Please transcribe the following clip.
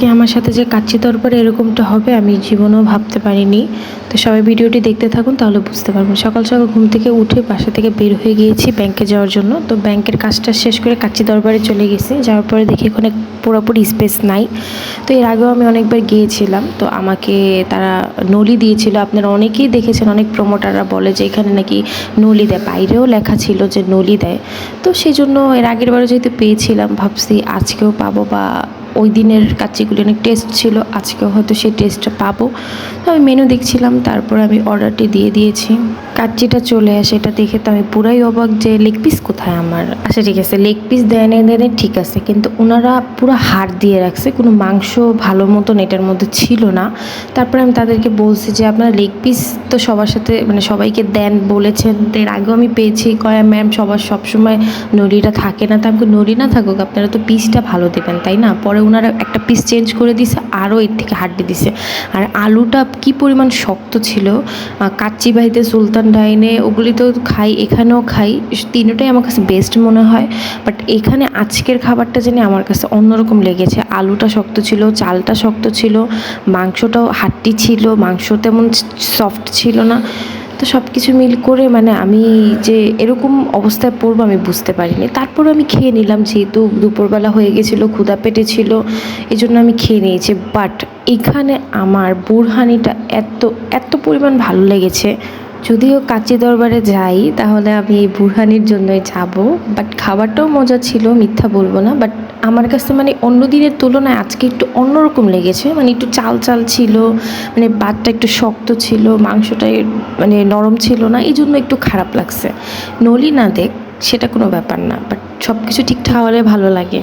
আজকে আমার সাথে যে কাচ্চি তরকারি এরকমটা হবে, আমি জীবনেও ভাবতে পারিনি। তো সবাই ভিডিওটি দেখতে থাকুন, তাহলে বুঝতে পারবেন। সকাল সকাল ঘুম থেকে উঠে বাসা থেকে বের হয়ে গিয়েছি ব্যাংকে যাওয়ার জন্য। তো ব্যাংকের কাজটা শেষ করে কাচ্চি দরবারে চলে গেছি। যাওয়ার পরে দেখি ওখানে পুরোপুরি স্পেস নাই। তো এর আগেও আমি অনেকবার গিয়েছিলাম। তো আমাকে তারা নলি দিয়েছিল। আপনারা অনেকেই দেখেছেন, অনেক প্রমোটাররা বলে যে এখানে নাকি নলি দেয়। বাইরেও লেখা ছিল যে নলি দেয়। তো সেই জন্য এর আগের বারও যেহেতু পেয়েছিলাম, ভাবছি আজকেও পাবো বা ওই দিনের কাচ্চিগুলি অনেক টেস্ট ছিল আজকে হয়তো সেই টেস্টটা পাবো। তো আমি মেনু দেখছিলাম, তারপর আমি অর্ডারটি দিয়ে দিয়েছি। কাচ্চিটা চলে আসে, এটা দেখে তো আমি পুরাই অবাক যে লেগ পিস কোথায় আমার। আচ্ছা ঠিক আছে, লেগ পিস দেয় না দেয় ঠিক আছে, কিন্তু ওনারা পুরো হাড় দিয়ে রাখছে, কোনো মাংস ভালো মতন এটার মধ্যে ছিল না। তারপরে আমি তাদেরকে বলছি যে, আপনারা লেগ পিস তো সবার সাথে মানে সবাইকে দেন, বলেছেন। এর আগেও আমি পেয়েছি, কয়া, ম্যাম, সবার সবসময় নলিটা থাকে না। তো আমাকে নলি না থাকুক, আপনারা তো পিসটা ভালো দেবেন, তাই না? পরে ওনারা একটা পিস চেঞ্জ করে দিছে, আরও এর থেকে হাড্ডি দিছে। আর আলুটা কি পরিমাণ শক্ত ছিল কাচ্চি বাড়িতে সুলতান ডাইনে ওগুলি তো খাই, এখানেও খাই। তিনটাই আমার কাছে বেস্ট মনে হয়। বাট এখানে আজকের খাবারটা জানি আমার কাছে অন্যরকম লেগেছে। আলুটা শক্ত ছিল, চালটা শক্ত ছিল, মাংসটাও হাড্ডি ছিল মাংস তেমন সফট ছিল না। তো সব কিছু মিল করে মানে আমি যে এরকম অবস্থায় পড়ব আমি বুঝতে পারিনি। তারপর আমি খেয়ে নিলাম যেহেতু দুপুরবেলা হয়ে গেছিল ক্ষুদা পেটে ছিল এই জন্য আমি খেয়ে নিয়েছি। বাট এখানে আমার বুরহানিটা এত এত পরিমাণ ভালো লেগেছে। যদিও কাচি দরবারে যাই, তাহলে আমি এই বুরহানির জন্যই যাব। বাট খাবারটাও মজা ছিল, মিথ্যা বলব না। বাট আমার কাছে মানে অন্য দিনের তুলনায় আজকে একটু অন্যরকম লেগেছে। মানে একটু চাল চাল ছিল মানে বাতটা একটু শক্ত ছিল, মাংসটা মানে নরম ছিল না, এই জন্য একটু খারাপ লাগছে। নলি না দেখ, সেটা কোনো ব্যাপার না। বাট সব কিছু ঠিকঠাক হলে ভালো লাগে।